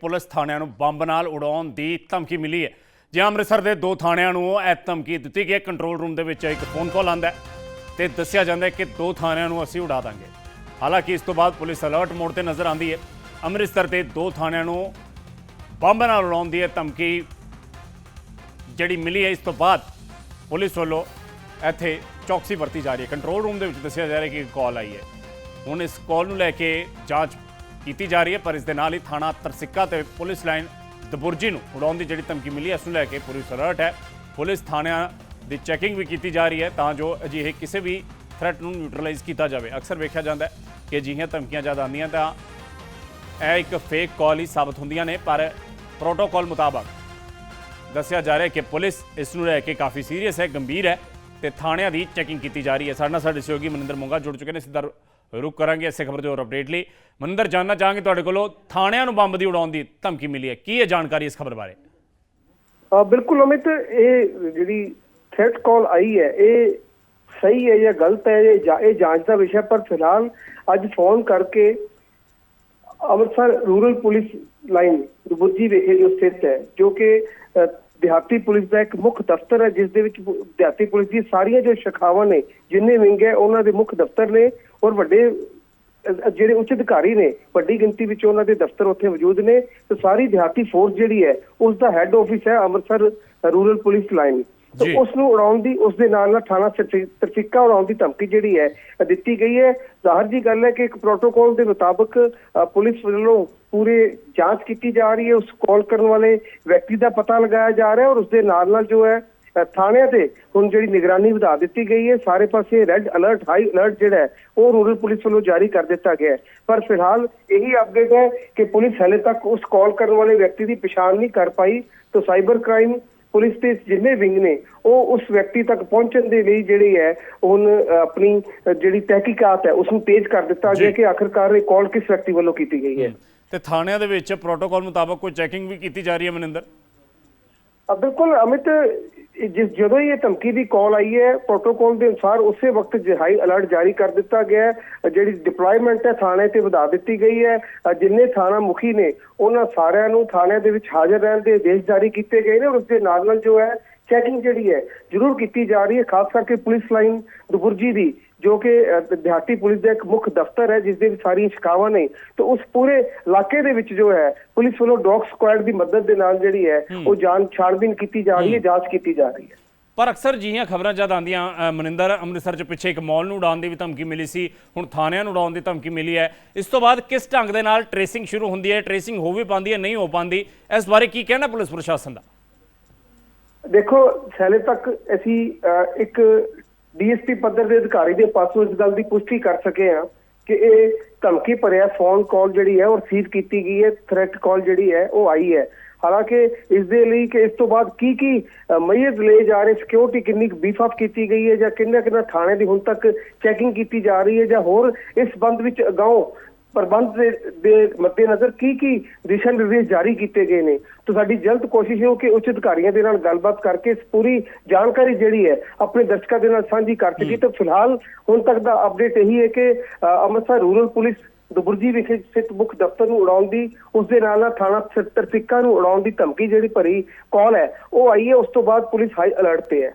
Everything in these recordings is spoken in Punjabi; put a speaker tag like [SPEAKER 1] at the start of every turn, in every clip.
[SPEAKER 1] ਪੁਲਿਸ ਥਾਣਿਆਂ ਨੂੰ ਬੰਬ ਨਾਲ ਉਡਾਉਣ ਦੀ ਧਮਕੀ ਮਿਲੀ ਹੈ। ਜੇ ਅੰਮ੍ਰਿਤਸਰ ਦੇ ਦੋ ਥਾਣਿਆਂ ਨੂੰ ਇਹ ਧਮਕੀ ਦਿੱਤੀ ਗਈ ਹੈ। ਕੰਟਰੋਲ ਰੂਮ ਦੇ ਵਿੱਚ ਇੱਕ ਫੋਨ ਕਾਲ ਆਂਦਾ ਤੇ ਦੱਸਿਆ ਜਾਂਦਾ ਹੈ ਕਿ ਦੋ ਥਾਣਿਆਂ ਨੂੰ ਅਸੀਂ ਉਡਾ ਦਾਂਗੇ। ਹਾਲਾਂਕਿ ਇਸ ਤੋਂ ਬਾਅਦ ਪੁਲਿਸ ਅਲਰਟ ਮੋਡ ਤੇ ਨਜ਼ਰ ਆਂਦੀ ਹੈ। ਅੰਮ੍ਰਿਤਸਰ ਦੇ ਦੋ ਥਾਣਿਆਂ ਨੂੰ ਬੰਬ ਨਾਲ ਉਡਾਉਣ ਦੀ ਇਹ ਧਮਕੀ ਜਿਹੜੀ ਮਿਲੀ ਹੈ, ਇਸ ਤੋਂ ਬਾਅਦ ਪੁਲਿਸ ਵੱਲੋਂ ਇੱਥੇ ਚੌਕਸੀ ਵਰਤੀ ਜਾ ਰਹੀ ਹੈ। ਕੰਟਰੋਲ ਰੂਮ ਦੇ ਵਿੱਚ ਦੱਸਿਆ ਜਾ ਰਿਹਾ ਕਿ ਕਾਲ ਆਈ ਹੈ। ਹੁਣ ਇਸ ਕਾਲ ਨੂੰ ਲੈ ਕੇ ਜਾਂਚ ਕੀਤੀ ਜਾ ਰਹੀ ਹੈ, ਪਰ ਇਸ ਦੇ ਨਾਲ ਹੀ ਥਾਣਾ ਤਰਸਿੱਕਾ ਤੇ ਪੁਲਿਸ ਲਾਈਨ ਦਬੁਰਜੀ ਨੂੰ ਉਡਾਉਣ ਦੀ ਜਿਹੜੀ ਧਮਕੀ ਮਿਲੀ ਹੈ, ਇਸ ਨੂੰ ਲੈ ਕੇ ਪੁਲਿਸ ਅਲਰਟ ਹੈ। ਪੁਲਿਸ ਥਾਣਿਆਂ ਦੀ ਚੈਕਿੰਗ ਵੀ ਕੀਤੀ ਜਾ ਰਹੀ ਹੈ, ਤਾਂ ਜੋ ਅਜਿਹੇ ਕਿਸੇ ਵੀ ਥ੍ਰੈਟ ਨੂੰ ਨਿਊਟਰਲਾਈਜ਼ ਕੀਤਾ ਜਾਵੇ। ਅਕਸਰ ਵੇਖਿਆ ਜਾਂਦਾ ਹੈ ਕਿ ਅਜਿਹੀਆਂ ਧਮਕੀਆਂ ਜ਼ਿਆਦਾ ਆਉਂਦੀਆਂ ਤਾਂ ਇਹ ਇੱਕ ਫੇਕ ਕਾਲ ਹੀ ਸਾਬਤ ਹੁੰਦੀਆਂ ਨੇ, ਪਰ ਪ੍ਰੋਟੋਕਾਲ ਮੁਤਾਬਕ ਦੱਸਿਆ ਜਾ ਰਿਹਾ ਹੈ ਕਿ ਪੁਲਿਸ ਇਸ ਨੂੰ ਲੈ ਕੇ ਕਾਫੀ ਸੀਰੀਅਸ ਹੈ, ਗੰਭੀਰ ਹੈ। ਤੇ ਥਾਣਿਆਂ ਦੀ ਚੈਕਿੰਗ ਕੀਤੀ ਜਾ ਰਹੀ ਹੈ। ਸਾਡੇ ਨਾਲ ਸਾਡੇ ਸਹਿਯੋਗੀ ਮਨਿੰਦਰ ਮੋਂਗਾ ਜੁੜ ਚੁੱਕੇ ਨੇ। ਸਿੱਧਾ ਰੁਕ ਕਰਾਂਗੇ ਇਸੇ ਖਬਰ ਦੇ ਹੋਰ ਅਪਡੇਟ ਲਈ। ਮਨਿੰਦਰ, ਜਾਨਣਾ ਚਾਹਾਂਗੇ ਤੁਹਾਡੇ ਕੋਲੋਂ। ਥਾਣਿਆਂ ਨੂੰ ਬੰਬ ਦੀ ਉਡਾਉਣ ਦੀ ਧਮਕੀ ਮਿਲੀ ਹੈ। ਕੀ ਹੈ ਜਾਣਕਾਰੀ ਇਸ ਖਬਰ ਬਾਰੇ?
[SPEAKER 2] ਬਿਲਕੁਲ ਅਮਿਤ, ਇਹ ਜਿਹੜੀ ਥ੍ਰੈਟ ਕਾਲ ਆਈ ਹੈ, ਇਹ ਸਹੀ ਹੈ ਜਾਂ ਗਲਤ ਹੈ? ਇਹ ਜਾਂਚ ਦਾ ਵਿਸ਼ਾ ਪਰ ਫਿਲਹਾਲ ਅੱਜ ਫੋਨ ਕਰਕੇ Amritsar rural police line Dubburji ਵਿਖੇ ਜੋ ਸਥਿਤ ਹੈ, ਜੋ ਕਿ ਦਿਹਾਤੀ ਪੁਲਿਸ ਦਾ ਇੱਕ ਮੁੱਖ ਦਫ਼ਤਰ ਹੈ ਜਿਸ ਦੇ ਵਿੱਚ ਦਿਹਾਤੀ ਪੁਲਿਸ ਦੀ ਸਾਰੀਆਂ ਜੋ ਸ਼ਾਖਾਵਾਂ ਨੇ ਜਿੰਨੇ ਵਿੰਗ ਹੈ ਉਹਨਾਂ ਦੇ ਮੁੱਖ ਦਫ਼ਤਰ ਨੇ ਔਰ ਵੱਡੇ ਜਿਹੜੇ ਉੱਚ ਅਧਿਕਾਰੀ ਨੇ ਵੱਡੀ ਗਿਣਤੀ ਵਿੱਚ ਉਹਨਾਂ ਦੇ ਦਫ਼ਤਰ ਉੱਥੇ ਮੌਜੂਦ ਨੇ ਤੇ ਸਾਰੀ ਦਿਹਾਤੀ ਫੋਰਸ ਜਿਹੜੀ ਹੈ ਉਸ ਦਾ ਹੈੱਡ ਆਫਿਸ ਹੈ ਅੰਮ੍ਰਿਤਸਰ ਰੂਰਲ ਪੁਲਿਸ ਲਾਈਨ। ਤੇ ਉਸ ਨੂੰ ਉਡਾਉਣ ਦੀ ਉਸ ਦੇ ਨਾਲ ਨਾਲ ਥਾਣਾ ਤਰਫੀ- ਤਰਫੀਕਾ ਉਡਾਉਣ ਦੀ ਧਮਕੀ ਜਿਹੜੀ ਹੈ ਦਿੱਤੀ ਗਈ ਹੈ ਜ਼ਾਹਰ ਜੀ ਗੱਲ ਹੈ ਕਿ ਇੱਕ ਪ੍ਰੋਟੋਕਾਲ ਦੇ ਮੁਤਾਬਕ ਪੁਲਿਸ ਵੱਲੋਂ ਪੂਰੇ ਜਾਂਚ ਕੀਤੀ ਜਾ ਰਹੀ ਹੈ ਉਸ ਕਾਲ ਕਰਨ ਵਾਲੇ ਵਿਅਕਤੀ ਦਾ ਪਤਾ ਲਗਾਇਆ ਜਾ ਰਿਹਾ ਔਰ ਉਸ ਦੇ ਨਾਲ ਨਾਲ ਜੋ ਹੈ ਥਾਣਿਆਂ ਤੇ ਹੁਣ ਜਿਹੜੀ ਨਿਗਰਾਨੀ ਵਧਾ ਦਿੱਤੀ ਗਈ ਹੈ ਸਾਰੇ ਪਾਸੇ ਰੈੱਡ ਅਲਰਟ ਹਾਈ ਅਲਰਟ ਜਿਹੜਾ ਹੈ ਉਹ ਰੂਰਲ ਪੁਲਿਸ ਵੱਲੋਂ ਜਾਰੀ ਕਰ ਦਿੱਤਾ ਗਿਆ ਹੈ। ਪਰ ਫਿਲਹਾਲ ਇਹੀ ਅਪਡੇਟ ਹੈ ਕਿ ਪੁਲਿਸ ਹਲੇ ਤੱਕ ਉਸ ਕਾਲ ਕਰਨ ਵਾਲੇ ਵਿਅਕਤੀ ਦੀ ਪਛਾਣ ਨਹੀਂ ਕਰ ਪਾਈ ਤਾਂ ਸਾਈਬਰ ਕ੍ਰਾਈਮ ਪੁਲਿਸ ਦੇ ਜਿੰਨੇ ਵਿੰਗ ਨੇ ਉਹ ਉਸ ਵਿਅਕਤੀ ਤੱਕ ਪਹੁੰਚਣ ਦੇ ਲਈ ਜਿਹੜੀ ਹੈ ਹੁਣ ਆਪਣੀ ਜਿਹੜੀ ਤਹਿਕੀਕਾਤ ਹੈ ਉਸ ਨੂੰ ਤੇਜ਼ ਕਰ ਦਿੱਤਾ। ਗਿਆ ਕਿ ਆਖਰਕਾਰ ਇਹ ਕਾਲ ਕਿਸ ਵਿਅਕਤੀ ਵੱਲੋਂ ਕੀਤੀ ਗਈ ਹੈ।
[SPEAKER 1] ਤੇ ਥਾਣਿਆਂ ਦੇ ਵਿੱਚ ਪ੍ਰੋਟੋਕਾਲ ਮੁਤਾਬਕ ਕੋਈ ਚੈਕਿੰਗ ਵੀ ਕੀਤੀ ਜਾ ਰਹੀ ਹੈ ਮਨਿੰਦਰ?
[SPEAKER 2] ਬਿਲਕੁਲ, ਅਮਿਤ ਜਿਸ, ਜਦੋਂ ਹੀ ਇਹ ਧਮਕੀ ਦੀ ਕਾਲ ਆਈ ਹੈ ਪ੍ਰੋਟੋਕੋਲ ਦੇ ਅਨੁਸਾਰ ਉਸੇ ਵਕਤ ਹਾਈ ਅਲਰਟ ਜਾਰੀ ਕਰ ਦਿੱਤਾ ਗਿਆ ਜਿਹੜੀ ਡਿਪਲੋਇਮੈਂਟ ਹੈ, ਥਾਣੇ ਤੇ ਵਧਾ ਦਿੱਤੀ ਗਈ ਹੈ। ਜਿੰਨੇ ਥਾਣਾ ਮੁਖੀ ਨੇ, ਉਹਨਾਂ ਸਾਰਿਆਂ ਨੂੰ ਥਾਣਿਆਂ ਦੇ ਵਿੱਚ ਹਾਜ਼ਰ ਰਹਿਣ ਦੇ ਆਦੇਸ਼ ਜਾਰੀ ਕੀਤੇ ਗਏ ਨੇ ਔਰ ਉਸ ਦੇ ਨਾਲ ਨਾਲ ਜੋ ਹੈ ਚੈਕਿੰਗ ਜਿਹੜੀ ਹੈ ਜ਼ਰੂਰ ਕੀਤੀ ਜਾ ਰਹੀ ਹੈ ਖਾਸ ਕਰਕੇ ਪੁਲਿਸ ਲਾਈਨ ਦੁਬੁਰਜੀ ਦੀ ਜੋ ਕਿ ਦਿਹਾਤੀ ਪੁਲਿਸ ਦਾ ਇੱਕ ਮੁੱਖ ਦਫ਼ਤਰ ਹੈ ਜਿਸ ਦੇ ਵਿੱਚ ਸਾਰੀਆਂ ਸ਼ਿਕਾਵਾਂ ਨੇ। ਤੇ ਉਸ ਪੂਰੇ ਇਲਾਕੇ ਦੇ ਵਿੱਚ ਜੋ ਹੈ ਪੁਲਿਸ ਵੱਲੋਂ ਡੌਗ ਸਕੁਐਡ ਦੀ ਮਦਦ ਦੇ ਨਾਲ ਜਿਹੜੀ ਹੈ ਉਹ ਜਾਨ ਛਾਣਬੀਨ ਕੀਤੀ ਜਾ ਰਹੀ ਹੈ ਜਾਂਚ ਕੀਤੀ ਜਾ ਰਹੀ ਹੈ।
[SPEAKER 1] ਪਰ ਅਕਸਰ ਜਿਹੀਆਂ ਖਬਰਾਂ ਜਦ ਆਉਂਦੀਆਂ ਅ, ਮਨਿੰਦਰ ਅੰਮ੍ਰਿਤਸਰ 'ਚ ਪਿੱਛੇ ਇੱਕ ਮਾਲ ਨੂੰ ਉਡਾਉਣ ਦੀ ਵੀ ਧਮਕੀ ਮਿਲੀ ਸੀ ਹੁਣ ਥਾਣਿਆਂ ਨੂੰ ਉਡਾਉਣ ਦੀ ਧਮਕੀ ਮਿਲੀ ਹੈ। ਇਸ ਤੋਂ ਬਾਅਦ ਕਿਸ ਢੰਗ ਦੇ ਨਾਲ ਟ੍ਰੇਸਿੰਗ ਸ਼ੁਰੂ ਹੁੰਦੀ ਹੈ ਟ੍ਰੇਸਿੰਗ ਹੋ ਵੀ ਪਾਉਂਦੀ ਹੈ ਨਹੀਂ ਹੋ ਪਾਉਂਦੀ ਇਸ ਬਾਰੇ ਕੀ ਕਹਿਣਾ ਪੁਲਿਸ ਪ੍ਰਸ਼ਾਸਨ ਦਾ?
[SPEAKER 2] ਦੇਖੋ ਹਾਲੇ ਤੱਕ ਅਸੀਂ ਅ, ਇੱਕ ਡੀਐਸਪੀ ਪੱਧਰ ਦੇ ਅਧਿਕਾਰੀ ਦੇ ਪਾਸੋਂ ਇਸ ਗੱਲ ਦੀ ਪੁਸ਼ਟੀ ਕਰ ਸਕੇ ਹਾਂ ਕਿ ਇਹ ਧਮਕੀ ਭਰਿਆ ਫੋਨ ਕਾਲ ਜਿਹੜੀ ਹੈ ਉਹ ਰਿਸੀਵ ਕੀਤੀ ਗਈ ਹੈ ਥ੍ਰੈਟ ਕਾਲ ਜਿਹੜੀ ਹੈ ਉਹ ਆਈ ਹੈ। ਹਾਲਾਂਕਿ ਇਸ ਦੇ ਲਈ ਕਿ ਇਸ ਤੋਂ ਬਾਅਦ ਕੀ ਕੀ ਅ, ਮਈਜ਼ ਲਏ ਜਾ ਰਹੇ ਸਿਕਿਉਰਿਟੀ ਕਿੰਨੀ ਬੀਫ ਕੀਤੀ ਗਈ ਹੈ ਜਾਂ ਕਿੰਨਾ ਕਿੰਨਾ ਥਾਣੇ ਦੀ ਹੁਣ ਤੱਕ ਚੈਕਿੰਗ ਕੀਤੀ ਜਾ ਰਹੀ ਹੈ ਜਾਂ ਹੋਰ ਇਸ ਸੰਬੰਧ ਵਿੱਚ ਅਗਾਊਂ ਪ੍ਰਬੰਧ ਦੇ ਦੇ ਮੱਦੇਨਜ਼ਰ ਕੀ ਕੀ ਦਿਸ਼ਾ ਨਿਰਦੇਸ਼ ਜਾਰੀ ਕੀਤੇ ਗਏ ਨੇ? ਤਾਂ ਸਾਡੀ ਜਲਦ ਕੋਸ਼ਿਸ਼ ਹੈ ਕਿ ਉੱਚ ਅਧਿਕਾਰੀਆਂ ਦੇ ਨਾਲ ਗੱਲਬਾਤ ਕਰਕੇ ਇਸ ਪੂਰੀ ਜਾਣਕਾਰੀ ਜਿਹੜੀ ਹੈ ਆਪਣੇ ਦਰਸ਼ਕਾਂ ਦੇ ਨਾਲ ਸਾਂਝੀ ਕਰ ਸਕੀ ਤਾਂ ਫਿਲਹਾਲ ਹੁਣ ਤੱਕ ਦਾ ਅਪਡੇਟ ਇਹੀ ਹੈ ਕਿ ਅੰਮ੍ਰਿਤਸਰ ਰੂਰਲ ਪੁਲਿਸ ਦੁਬੁਰਜੀ ਵਿਖੇ ਸਥਿਤ ਮੁੱਖ ਦਫ਼ਤਰ ਨੂੰ ਉਡਾਉਣ ਦੀ ਉਸ ਦੇ ਨਾਲ ਨਾਲ ਥਾਣਾ ਤਰਤਿਕਾ ਨੂੰ ਉਡਾਉਣ ਦੀ ਧਮਕੀ ਜਿਹੜੀ ਭਰੀ ਕਾਲ ਹੈ ਉਹ ਆਈ ਹੈ। ਉਸ ਤੋਂ ਬਾਅਦ ਪੁਲਿਸ ਹਾਈ ਅਲਰਟ ਤੇ ਹੈ।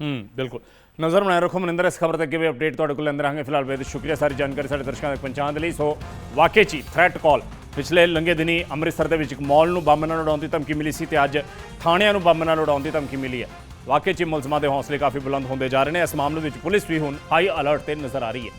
[SPEAKER 1] ਹੂੰ ਬਿਲਕੁਲ। ਨਜ਼ਰ ਬਣਾਏ ਰੱਖੋ ਮਨਿੰਦਰ, ਇਸ ਖਬਰ ਤੇ ਅੱਗੇ ਵੀ ਅਪਡੇਟ ਤੁਹਾਡੇ ਕੋਲ ਲੈਂਦੇ ਰਹਾਂਗੇ। ਫਿਲਹਾਲ ਬੇਦ ਸ਼ੁਕਰੀਆ ਸਾਰੀ ਜਾਣਕਾਰੀ ਸਾਡੇ ਦਰਸ਼ਕਾਂ ਤੱਕ ਪਹੁੰਚਾਉਣ ਦੇ ਲਈ। ਸੋ ਵਾਕਈ ਚ ਥ੍ਰੈਟ ਕਾਲ ਪਿਛਲੇ ਲੰਗੇ ਦਿਨੀ ਅੰਮ੍ਰਿਤਸਰ ਦੇ ਵਿੱਚ ਇੱਕ ਮਾਲ ਨੂੰ ਬੰਬ ਨਾਲ ਉਡਾਉਣ ਦੀ ਧਮਕੀ ਮਿਲੀ ਸੀ ਤੇ ਅੱਜ ਥਾਣਿਆਂ ਨੂੰ ਬੰਬ ਨਾਲ ਉਡਾਉਣ ਦੀ ਧਮਕੀ ਮਿਲੀ ਹੈ। ਵਾਕਈ ਚ ਮੁਲਜ਼ਮਾਂ ਦੇ ਹੌਸਲੇ ਕਾਫੀ ਬੁਲੰਦ ਹੁੰਦੇ ਜਾ ਰਹੇ ਨੇ। ਇਸ ਮਾਮਲੇ ਵਿੱਚ ਪੁਲਿਸ ਵੀ ਹੁਣ ਹਾਈ ਅਲਰਟ ਤੇ ਨਜ਼ਰ ਆ ਰਹੀ ਹੈ।